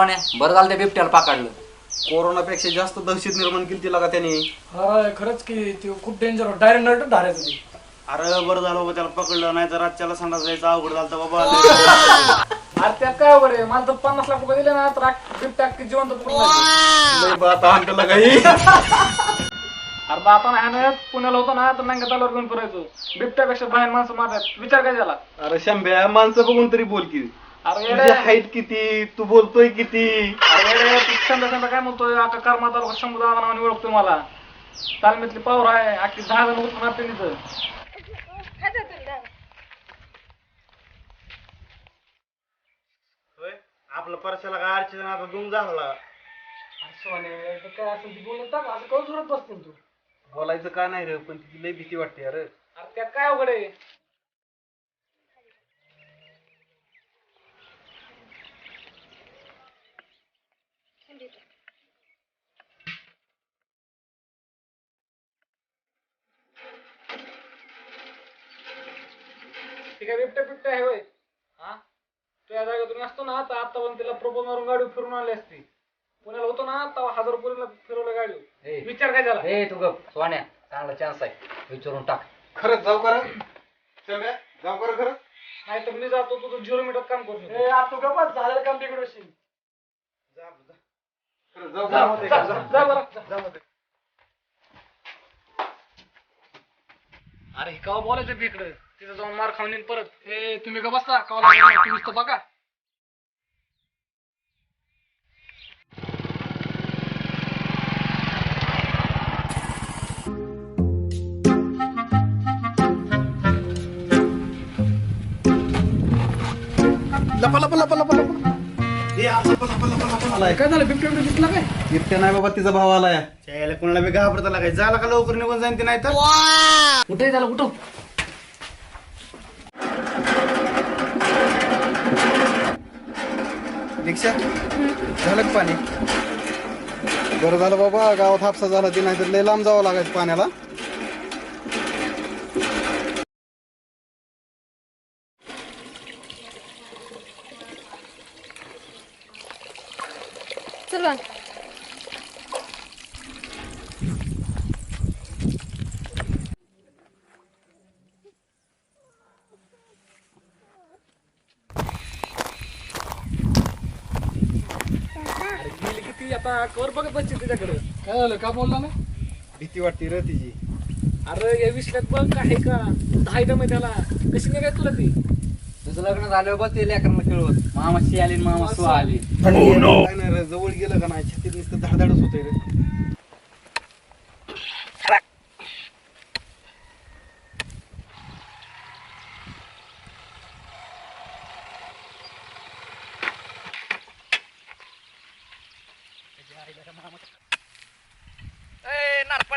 सोन्या बरं झालं त्या बिबट्याला पकडलं. कोरोनापेक्षा जास्त दहशत निर्माण केली तिला का त्याने? हा खरंच की ते खूप डेंजर डायरेक्ट नरट धारायचं ते. अरे बरं झालं बाबा त्याला पकडलं नाही तर रातच्याला संडास जायचं अवघड झालं होतं बाबा. अरे त्यात काय बरं मला तर पन्नास लाख रुपये दिले ना तर बिबट्या अख्खी जिवंत पकडून जायचं. लय बात आणलं काही. अरे बा आता नाही ना पुण्याला होतो ना तर नांग्या तालुक्यावर घेऊन फिरायचो. बिबट्यापेक्षा बाहेर माणसं मारतात. विचार काय झाला? अरे शंभ्या माणसं बघून तरी बोल की. अरे तुझी येडे- हाईट किती? तू बोलतोय किती? अरे येडे, तू समजा समजा काय म्हणतोय आता कर्मा तालुका शंभू दादा नावाने ओळखतोय मला. तालमीतली पावर आहे अख्खी दहा जण उठून मारते तिथं होय? आपलं परशाला काय अडचण आता गुम झाला काय असं ती बोलत टाक. असं करून बसते तू? बोलायचं का नाही रे? पण तिची लय भीती वाटते अरे. अरे त्यात काय अवघड आहे? आहे बिबट्या बिबट्या आहे होय. हा? तू या जागेतून असतो ना तर आता पण तिला प्रपोज मारून गाडी फिरून आणली असती. पुण्याला होतो ना तेव्हा हजार रुपयाला फिरवलं गाडी. विचार काय झाला? ए तू गप सोन्या चांगला चान्स आहे. विचारून टाक. खरंच जाऊ करा. जाऊ करा खरं. नाही तर मी जातो तू झिरो मिनिटात काम करू तू गप्पा झालेलं काम तिकडे जाऊ. अरे कवा बोलायचं बी इकडं? तिथं जाऊन मार खाऊन येईन परत. हे तुम्ही का बसता कवा तुम्हीच तर बघा. लपा लपा लपा लपा लपा. आलाय काय झालं बिबट्या बिबट्या दिसला काय? बिबट्या नाही बाबा तिचा भाव आलाय. त्याला कोणाला बी घाबरता लागायचं झाला का लवकर निघून जाईन ते नाही तर कुठे झालं कुठं? दीक्षा झालं पाणी? बरं झालं बाबा गावात हापसा झाला ती नाही तर लय लांब जावं लागायचं पाण्याला. आता कवर बघत बसते तिच्याकडे. काय झालं? का बोलला नाही? भीती वाटते रे तिची. अरे या विषयात बघ काय का? दहा दम त्याला. कशी नाही काय तुला ती? तुझं लग्न झालं बघ ते लेकरांना खेळवत मामा शी आली आणि मामा सु आली. काय नाही रे जवळ गेलं का नाही? छातीत नुसतं धडधडच होतंय रे.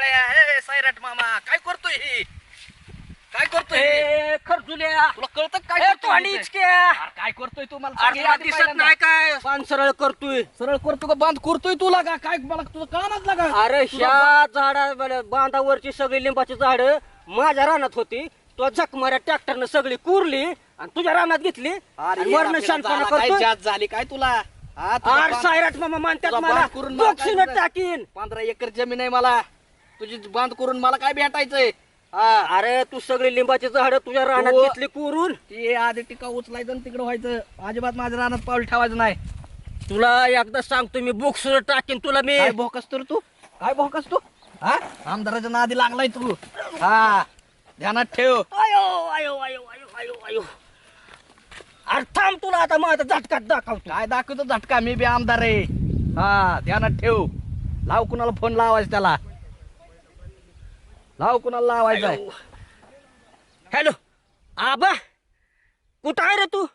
सायराट मामा काय करतोय ही? काय करतोय खरजुल्या तुला कळत काय तू आणि काय? करतोय तू मला? दिसत नाही काय? सरळ करतोय. सरळ करतो का? बांध करतोय तुला का? काय मला तुझं कळणार लागा. अरे ह्या झाडा बांधावरची सगळी लिंबाची झाड माझ्या रानात होती. तो झक माऱ्या ट्रॅक्टरनं सगळी कुरली आणि तुझ्या रानात घेतली. आणि वरनं शानपणा करतोय. जात झाली काय तुला? हा, सायराट मामा मानतात मला. बांध करून मला काय बॉक्सीनं तुझं- टाकीन. पंधरा एकर जमीन आहे मला. तुझी बांध करून मला काय भेटायचंय? हा अरे तू सगळी लिंबाची झाड तुझ्या रानात तू- घेतली कुरून. ती आधी टिका उचलायचं आणि तिकडे व्हायचं. अजिबात माझ्या रानात पाऊल ठेवायचं नाही. तुला एकदा सांगतो मी बुक्स टाकीन तुला मी. काय भोकस तर तू? काय भोकस तू? हा? आमदाराच्या नादी लागलाय तू. हा ध्यानात ठेव. आयो आयो आयो आयो आयो आयो अरे थांब तुला आता माझा झटकात दाखवतो. काय दाखवतो? झटका मी बी आमदार आहे. हा ध्यानात ठेव. लाव कुणाला फोन लावायचा त्याला. लाव कुणाला लावायचा हॅलो. आबा कुठं आहे रे तू?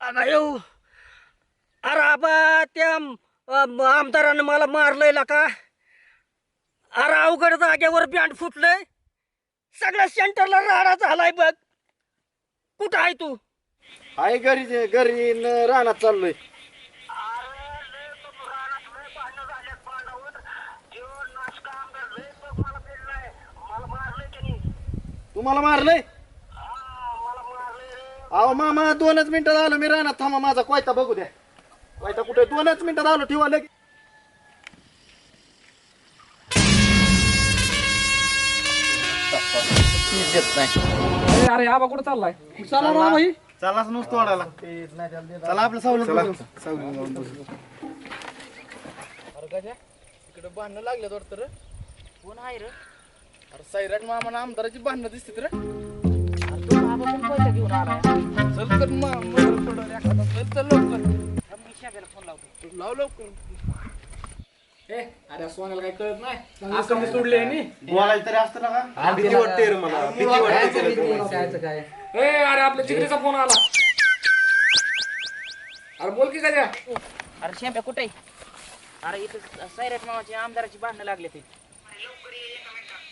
अयो अरे आबा त्या अम, आमदारानं मला मारलंय का? अरे अवघड जागेवर बँड फुटलंय. सगळ्या सेंटरला राडा झालाय बघ. कुठं आहे तू? आहे घरी घरी न रानात चाललोय. तुम्हाला मारलंय? अहो मामा दोनच मिनिटं झालं मी रानात. थांबा माझा कोयता बघू द्या. वाईटा कुठे? दोनच मिनिटात आलो ठेवा लगे अरे अरे आबा कुठं चाललाय? चला ना भाई. चाललाच नुसतं वाढायला चला आपलं सावलीत बसू. इकडे भांडणं लागले वाटतं रे. कोण आहे रे? अरे सैराट मामा आमदाराची भांडणं दिसतात रे. चल तर लाव लवकर. ए अरे सोन्याला काही कळत नाही. आज कमी सोडले तरी असतं ना का? भीती वाटते रे मला. भीती वाटते जायचं काय? ए अरे आपल्या चिकरीचा फोन आला. अरे बोल की काय अरे शेंप्या कुठे अरे इथं सैराट मामाची आमदाराची भांडणं लागले ते.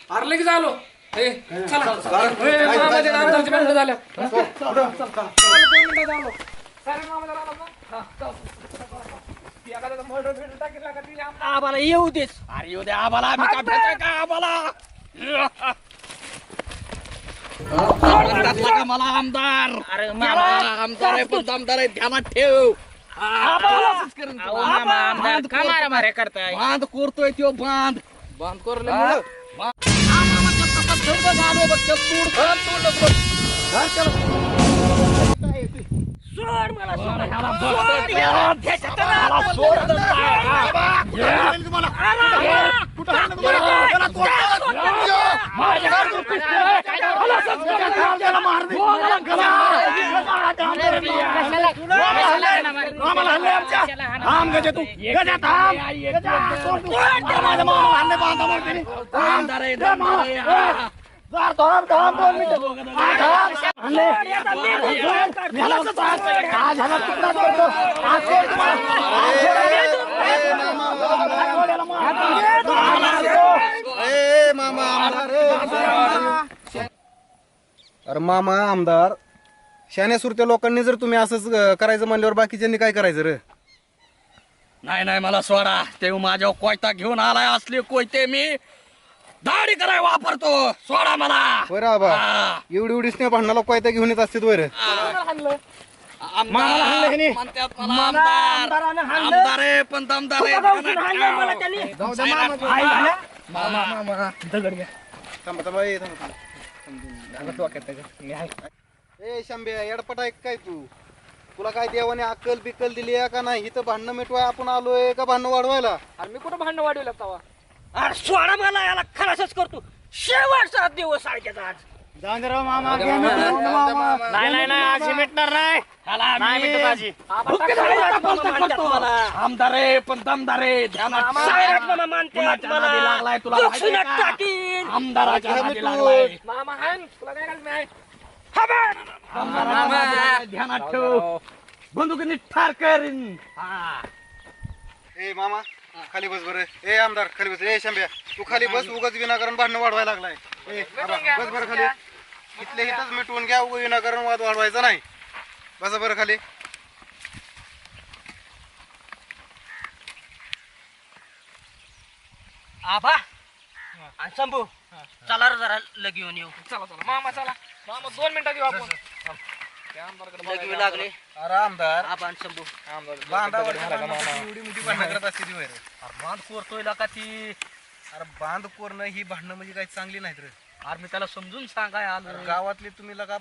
अरे लगेच आलो. ए चला ए, मामाच्या आमदारची भांडणं झाल्या चल, दोन मिनिटात आलो. सैराट मामाच्या रानात ना? हा, चल. एखाद्याचा murder बिर्डर टाकीला का ती आम- आम्हाला येऊ देस अरे येऊ दे आम्हाला आम्ही काय भेटाय का मला आमदार. अरे मला आमदार आहे पण दमदार आहे ध्यानात ठेव. आमदार करताय. बांध कोरतोय तो बांध. बांध कोरले सोड मला सोड ह्याला सोड याला ह्याला सोड थांब गजे तू गजा थांब आमदार आहे आमदार आहे थांब थांब दोन मिनिटं. अरे मामा आमदार. शान्या सुरत्या लोकांनी जर तुम्ही असंच अं, करायचं म्हणल्यावर बाकीच्यांनी काय करायचं रे? नाही नाही मला सोडा. ते माझ्या कोयता घेऊन आलाय असले कोयते मी. दाढी कराय वापरतो. सोडा मला. बरं हा. एवढी एवढी स्नेह भांडणाला कोयता घेऊन येत असते वर आमदार म्हणतात मला आमदार. आमदार आहे पण दमदार आहे. थांबा थांबा. ए, थांबा, थांबा. ए शंभ्या एडपट आहे काय तू? तुला काय देवाने अक्कल बिक्कल दिली आहे का नाही? इथं भांडणं मिटवाय आपण आलोय का भांडणं वाढवायला? अरे मी कुठं भांडणं वाढवलं तवा? अरे सोडा मला याला खलासच करतो. शेवटचा दिवस आहे त्याचा आज जाऊन दे राव मामा घ्या मिटवून मामा. नाही नाही नाही आज मिटणार नाही. नाही मिटत आजी आमदार आहे पण दमदार. आहे ध्यानात लागलाय तुला माहिती आहे का? आमदाराच्या नादी लागलाय. मामा आहे ना? तुला काय करायचं नाही आमदाराच्या नादी लागलाय, ध्यानात ठेव. बंदुकीने ठार करीन. हा. ए मामा. खाली बस बरं. ए आमदार खाली बस. ए शंभ्या तू खाली बस. उगाच विनाकारण भांडणं वाढवायला लागलाय. ए आबा, बस बरं खाली. इथले इथंच मिटवून घ्या. उगा विनाकारण वाद वाढवायचा नाही. बसा बरं खाली. आबा आणि शंभू. चला रे जरा लग येऊन येऊ. चला चला. मामा चला. मामा दोन मिनिटात येऊ आपण. त्या आमदारकडे लग येऊ लागले अरे आमदार आबा आणि शंभू बांधावरच्या भांडणासाठी एवढी मोठी भांडणं करत असते ती वैर. अरे बांध कोरतोय का ती अरे बांध कोरणं ही भांडणं म्हणजे काही चांगली नाहीत रे. अरे मी त्याला समजून सांगाय अरे आलो गावातले तुम्ही लगा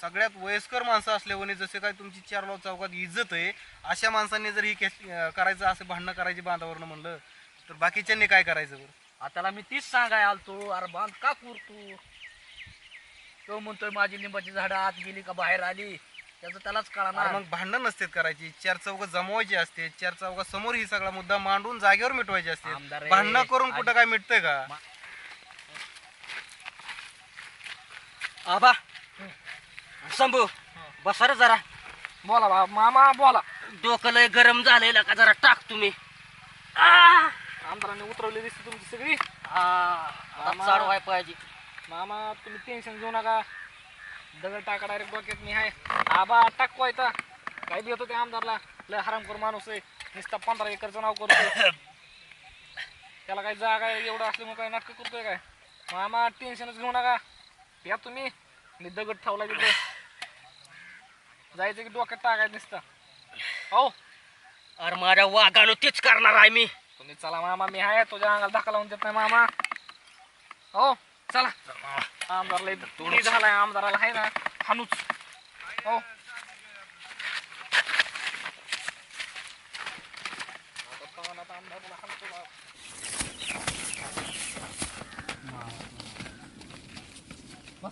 सगळ्यात वयस्कर माणसं असल्याने जसे काय तुमची चार लाव चौकात इज्जत आहे अशा माणसांनी जर ही केस अं, करायचं असं भांडणं करायची बांधावरनं म्हणलं तर बाकीच्यांनी काय करायचं बरं? आता त्याला मी तीच सांगाय आलतो. अरे बांध का कोरतो? तो म्हणतोय माझी लिंबाची झाडं आत गेली का बाहेर आली? त्याचं त्यालाच कळा अरे मग भांडणं नसतेत करायची. चार चौक जमवायची असते. चार चौका समोर ही सगळा मुद्दा मांडून जागेवर मिटवायचे असते. भांडणं करून कुठं काय मिटतंय का? आबा शंभू बसा रे जरा. बोला बा मामा बोला. डोकं लय गरम झालेलं का जरा टाक तुम्ही. आ! आमदारांनी उतरवली दिसते तुमची सगळी. आ, आता चाड व्हाय पाहिजे. मामा तुम्ही टेन्शन घेऊ नका. दगड टाका डायरेक्ट डोक्यात मी आहे आबा टाकवायचा काय बी होतं ते आमदारला. लय हरामखोर माणूस आहे. नुसता पंधरा एकरचं नाव करतोय. त्याला काय जागा एवढं असल्यामुळे काय नाटकं करतोय काय? मामा टेन्शनच घेऊ नका. या तुम्ही. मी दगड ठेवला तिथे. जायचं की डोक्यात टाकायचं नुसतं. हो. अरे माझ्या वाघानं तीच करणार आहे मी. तुम्ही चला मामा मी आहे तुझ्या अंगाला धक्का लावून देत नाही मामा. हो. चला. आमदारला तुडी झालाय आमदाराला आहे ना. हानूच हो.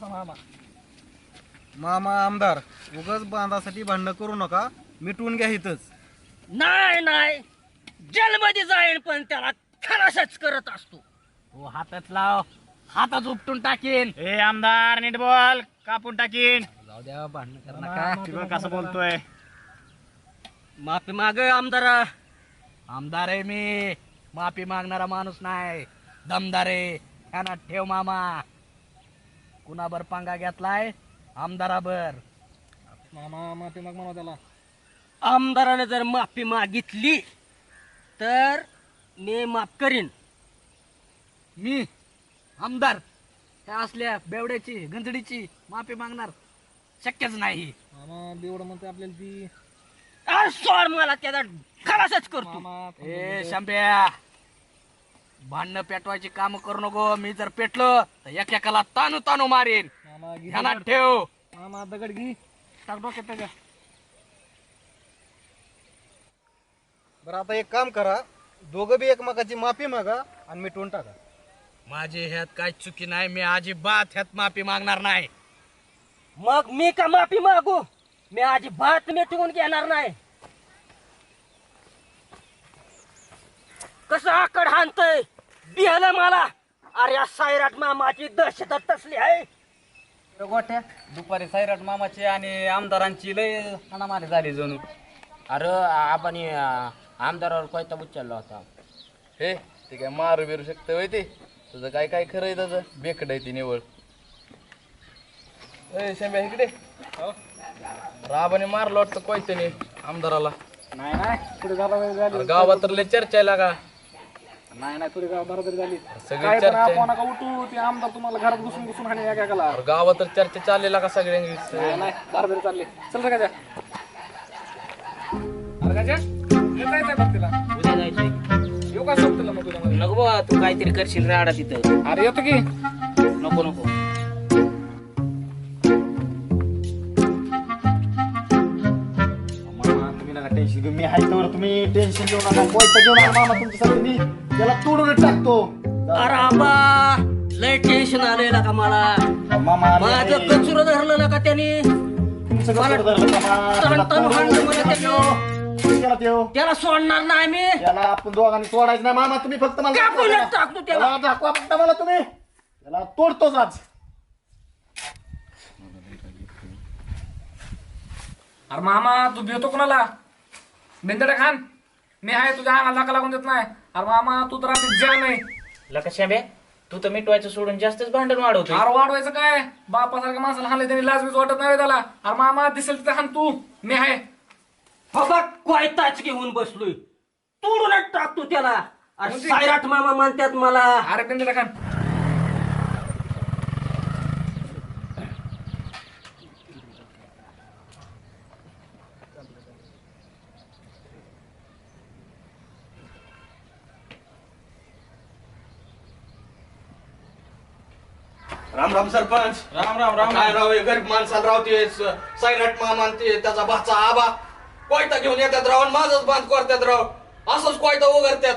मामा. मामा आमदार उगाच बांधासाठी भांडणं करू नका. मिटवून घ्या इथंच. नाही नाही. जेलमध्ये जाईन पण त्याला खलासच करत असतो. हो हातात लाव. हातात उपटून टाकीन. ए आमदार नीट बोल. कापून टाकीन. जाऊ द्या भांडण कर नका तुला कसं बोलतोय? माफी माग आमदारा. आमदार आहे मी. माफी मागणारा माणूस नाही. दमदार आहे. ह्याना ठेव मामा. कुणाबर पंगा घेतलाय? आमदाराबर. मामा माफी माग मामा त्याला. आमदाराने जर माफी मागितली तर मी माफ करीन. मी? आमदार त्या असल्या बेवड्याची गंधडीची माफी मागणार शक्यच नाही. मामा बेवड म्हणते आपल्याला ती. अरे सोड मला त्याचा खलासच करतो. ए शंप्या भांडणं पेटवायची काम करू नको. मी जर पेटलो तर एकेकाला तानू तानू मारेन. ध्यानात ठेव. मामा दगड घे. टाक डोक्यात त्याच्या बरं आता एक काम करा. दोघं बी एकमेकाची माफी मागा आणि मिटवून टाका. माझी ह्यात काय चुकी नाही मी अजिबात ह्यात माफी मागणार नाही. मग मी का माफी मागू? मी अजिबात मिटवून घेणार नाही. कसं आकड हाणतय? बिहलं मला. अरे या सायराट मामाची दहशत तसली आहे. गोट्या. दुपारी सायराट मामाची आणि आमदारांची लय हाणामारी झाली जणू. अरे आपण आमदारावर कोयता उचलला होता. हे ते काय मारू बिरू शकतं होय ते? तुझं काय काय खरंय त्याचं? बेकड आहे ती निवळ ए शेंब्या इकडे. राबाने मारलं वाटतं कोयत्याने आमदाराला. नाही नाही. पुढे गावा अरे गावात तर लय चर्चा आहे लागा. नाही नाही. पुढे गाव बरोबर झाली सगळी काय पण चर्चा आहे. आपण नका उठू ते आमदार तुम्हाला घरात घुसून घुसून हाणे एकाला अरे गावात तर चर्चा चाललेला का सगळ्यांनी. नाही बरोबर चालले. चल रे अरे येत बघ तिला. का मग मध्ये? नको बाबा तू काहीतरी करशील राडा तिथं. अरे येतो की. नको नको. मामा तुम्ही नका टेन्शन घेऊ. मी आहे तर तुम्ही टेन्शन घेऊ नका. कोयता घेऊ नका मामा तुमच्यासाठी. मी त्याला तोडून टाकतो. अरे आबा लय टेन्शन आलेलं का मला? मामा माझं. कचुरं धरलं का त्यांनी? तुमचं कसं धरलं मामा? त्याला तण- तण तोडून हाणलं मला टाकतो. त्याला ठेव. त्याला सोडणार नाही मी. त्याला आपण दोघांनी सोडायचं नाही. मामा तुम्ही फक्त मला कापून दाखवा. टाकतो त्याला. त्याला दाखवा फक्त मला तुम्ही. त्याला तोडतोच आज. अरे मामा तू भेटतो कोणाला? बेंदडे खान मी आहे तुझ्या अंगाला धक्का लागून देत नाही. अरे मामा तू तर आता जा नाही. लका शाबे तू तर मिटवायचं सोडून जास्तच भांडण वाढवतोय. अरे वाढवायचं काय? बापासारख्या माणसाला हाणले त्यांनी लाजमीच वाटत नाही त्याला. अरे मामा दिसेल तिथे हान तू. मी आहे. बाबा कोयताच घेऊन बसलोय. तोडूनच टाकतो त्याला. अरे सायराट मामा म्हणतात मला. अरे खान राम राम सरपंच. राम राम राम. काय राव हे गरीब माणसाला राव ते स- सायराट मामा आणि ते त्याचा भाचा आबा. कोयता घेऊन येतात राव आणि माझंच बांध करतात राव. असंच कोयता उघडतात.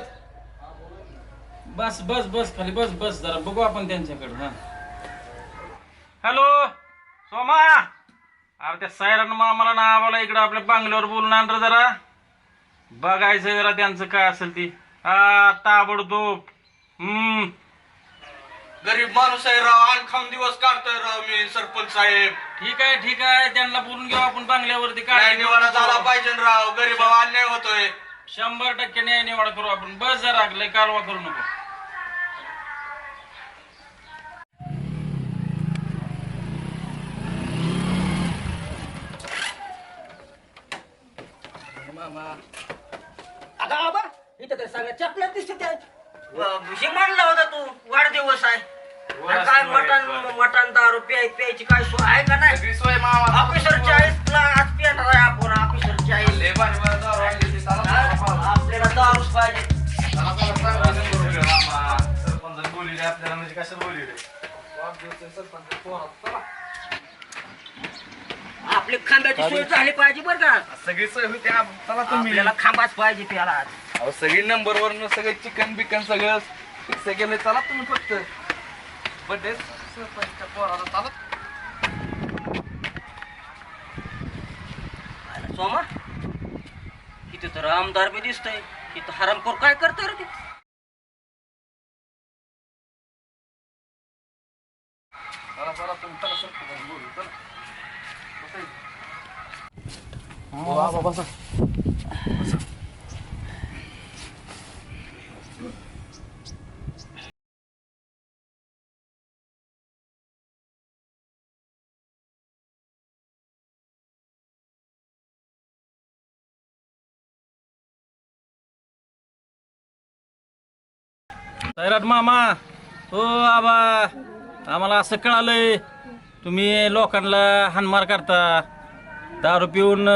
बस बस बस खाली बस बस. जरा बघू आपण त्यांच्याकडे हा. हॅलो सोमा. अरे त्या सायरन मामाला ना आम्हाला इकडं आपल्या बांगल्यावर बोलून आण रे जरा. बघायचं जरा त्यांचं काय असेल ती. हा ताबडतोब. हम्म. गरीब माणूस आहे राव आण खाऊन दिवस काढतोय राव मी सरपंच साहेब. ठीक आहे ठीक आहे. त्यांना बोलून घेऊ आपण बांगल्यावरती काय काय निवाडा झाला पाहिजे राव. गरीबावर अन्याय होतोय. शंभर टक्के न्याय निवाडा करू आपण. बस जरा लय कालवा करू नको. अगं आबा इथं तर सगळ्या चपल्या दिसत आहेत. हे म्हणलं होता तू वाढदिवस आहे. काय मटण मटण दारू प्याय प्यायची काय सोय आहे का नाही? सोय मामा ऑफिसर चाळीस ला आज पिणार आहे आपण ऑफिसर चाळीस. लय आपल्याला दारूच पाहिजे. साला आपल्याला म्हणजे आपली खांब्याची सोय झाली पाहिजे बरं का. सगळी सोय होती आपल्याला खांबाच पाहिजे त्याला. आज अहो सगळी नंबर वर सगळं चिकन बिकन सगळं फिक्स केलं चला तुम्ही फक्त. बड्डे सरपंचच्या पोराला सोमा इथे तर आमदार बी दिसतंय. इथं हरामखोर काय करतोय रे ते? चला चला तुम्ही चला सरपंच बोलू चला. सैराट मामा. हो आबा. आम्हाला असं कळालंय तुम्ही लोकांना हानमार करता. दारू पिऊन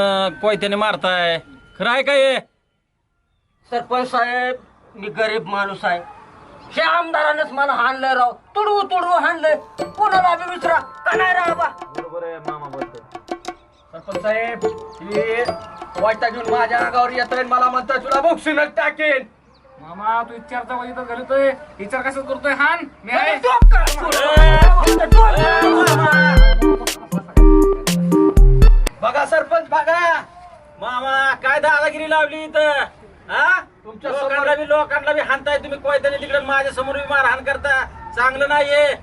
कोयत्याने मारताय. खरं आहे काय हे? सरपंच साहेब मी गरीब माणूस आहे. हे आमदारानंच मला हाणलंय राव. तुडवू तुडवू हाणलंय. कोणाला बी विचारा का नाही राव बा सरपंच साहेब हे वाईटा घेऊन माझ्या अंगावर आणि मला म्हणतोय तुला बक्षीस टाकेन. मामा तू विचारता का इथं घालतोय विचार कसं करतोय हान? मी आहे. बघा सरपंच बघा. मामा काय दादागिरी लावली इथं? हा? तुमच्या लोकांना बी लोकांना बी हाणताय तुम्ही. कोयत्याने तिकडे माझ्यासमोर बी मारहाण करता. चांगलं नाहीये.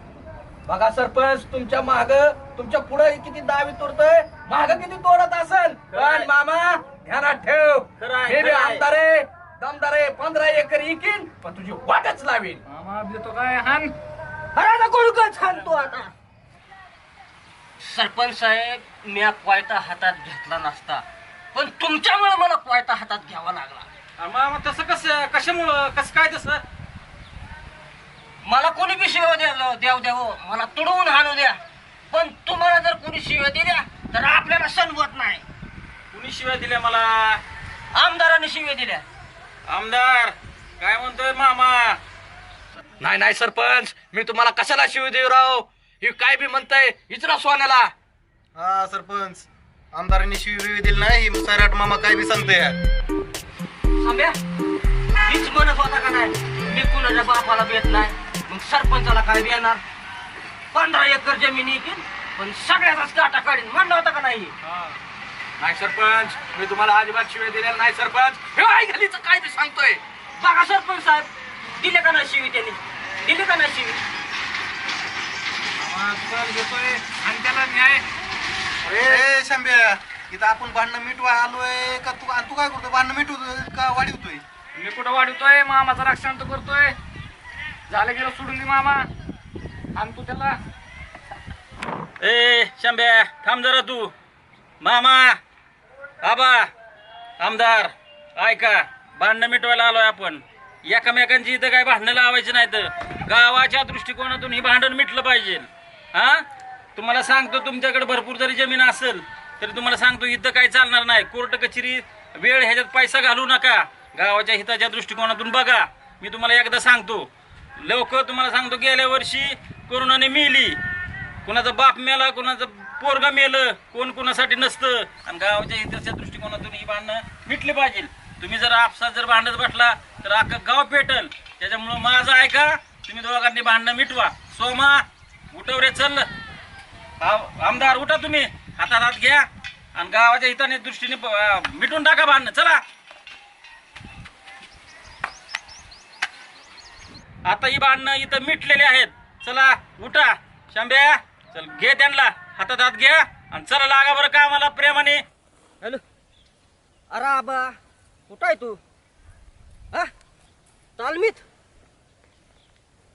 बघा सरपंच तुमच्या माग तुमच्यापुढे किती दावी तोडतोय. माग किती तोडत असेल? पण मामा ध्यानात ठेव. हे. आमदार आहे. दमदार आहे पंधरा एकर इकीन पण तुझी वाटच लावीन. मामा देतो काय हान? अरे नको नको सांगतो आता? सरपंच साहेब मी क्वायता हातात घेतला नसता पण तुमच्यामुळे मला क्वायता हातात घ्यावा लागला. अरे मामा तसं कसं कशामुळं कसं काय तसं? मला कोणी बी शिव्या द्या द्याव द्यावं मला तुडवून हाणू द्या. पण तुम्हाला जर कोणी शिव्या दिल्या तर आपल्याला सणवत नाही. कुणी शिवाय दिल्या मला? आमदाराने शिव्या दिल्या. आमदार काय म्हणतोय मामा? नाही नाही सरपंच. मी तुम्हाला कशाला शिव देऊ राव? हे काय बी म्हणताय विचारा सोन्याला. हा सरपंच. आमदारांनी शिवी दिली नाही सैराट मामा काय बी सांगते आंब्या हीच म्हणत होता का नाही मी कुणाच्या बापाला भेट नाही मग सरपंचाला काय देणार पंधरा एकर जमीन येतील पण सगळ्याचाच काटा काढीन. म्हणलं होता का नाही? नाही सरपंच. मी तुम्हाला अजिबात शिवाय दिलेला नाही सरपंच. हे आई घालीचं काय बी सांगतोय? बघा सरपंच साहेब. दिले का नाही शिवी त्यांनी? दिले का नाही शिवी? घेतोय आणि त्याला न्याय. ए शंभ्या इथं आपण भांडणं मिटवा आलोय का तू आणि तू काय करतोय? भांडणं मिटवतोय का वाढवतोय? मी कुठं वाढवतोय? मामाचा रक्षण तो करतोय. झालं गेलं सोडून दे मामा. आणि तू त्याला. ए शंभ्या थांब जरा तू. मामा आबा आमदार ऐका भांडणं मिटवायला आलोय आपण. एकमेकांची इथं काय भांडणं लावायची नाहीत. गावाच्या दृष्टिकोनातून ही भांडण मिटलं पाहिजे. हा? तुम्हाला सांगतो तुमच्याकडे भरपूर जरी जमीन असेल तरी तुम्हाला सांगतो इथं काय चालणार नाही. कोर्ट कचेरी वेळ ह्याच्यात पैसा घालू नका. गावाच्या हिताच्या दृष्टिकोनातून बघा. मी तुम्हाला एकदा सांगतो लोक तुम्हाला सांगतो गेल्या वर्षी कोरोनाने मिली. कुणाचा बाप मेला कुणाचं पोरगा मेलं कोण कोणासाठी नसतं. आणि गावाच्या हिताच्या दृष्टिकोनातून ही भांडणं मिटली पाहिजे. तुम्ही जर आपसात जर भांडत बसला तर अख्खं गाव पेटल. त्याच्यामुळं माझं ऐका तुम्ही दोघांनी भांडणं मिटवा. सोमा उठव रे चल. आमदार उठा तुम्ही. हातात हात घ्या. आणि गावाच्या हिताने दृष्टीने मिटून टाका भांडणं. चला. आता ही भांडणं इथं मिटलेली आहेत. चला उठा. शांब्या चल घे त्यांना. हातात हात घ्या आणि चला लागा बरं का आम्हाला प्रेमाने. हॅलो. अरे आबा कुठं आहे तू? हा? तालमीत?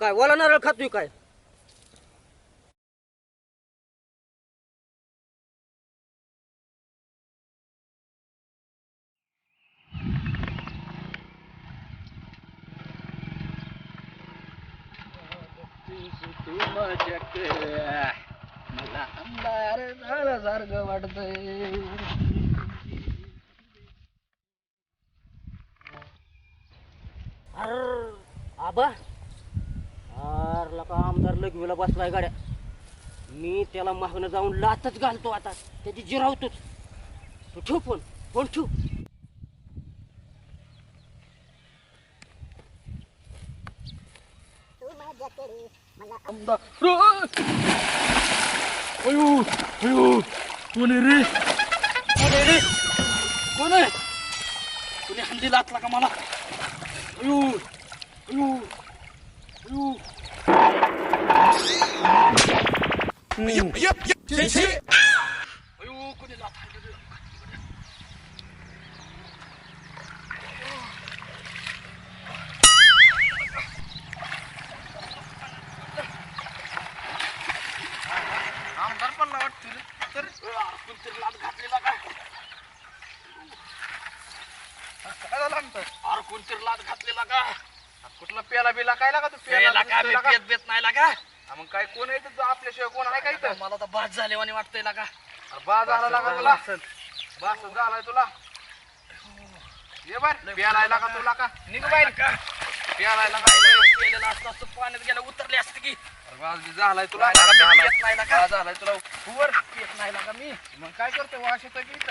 काय ओला नारळ खातोय काय? मला आमदार झाल्यासारखं वाटतंय अर आबा अर लका आमदार लघवीला बसलाय गाड्या मी त्याला मागणं जाऊन लातच घालतो आता त्याची जिरावतोच तू ठेव फोन फोन ठेव 아유, 아유, 꼬내래, 꼬내래, 꼬내, 꼬내 한대 낫라가 말라. 아유, 아유, 아유. 음. 야, 야, 야, 대체. बिला काय लागा तू पेला पेला का मी पेत बेत नाही लागा. हा, मग काय कोण आहे तर आपल्याशिवाय कोण आहे का इथं? मला तर बाद झाले वाटतंय लागा. अरे बा झाला लागा तुला. बास झालाय तुला. ये बाय प्यालाय लागा तुला का निघ बाहेर. प्यालाय लागा. पेलेला असतं असतं पाण्यात गेलं उतरले असते की. अरे बास बी झालाय तुला. झालाय पेत नाही लागा. बा झालाय तुला. वर पेत नाही लागा मी. मग काय करतो वाश येतं की इथं?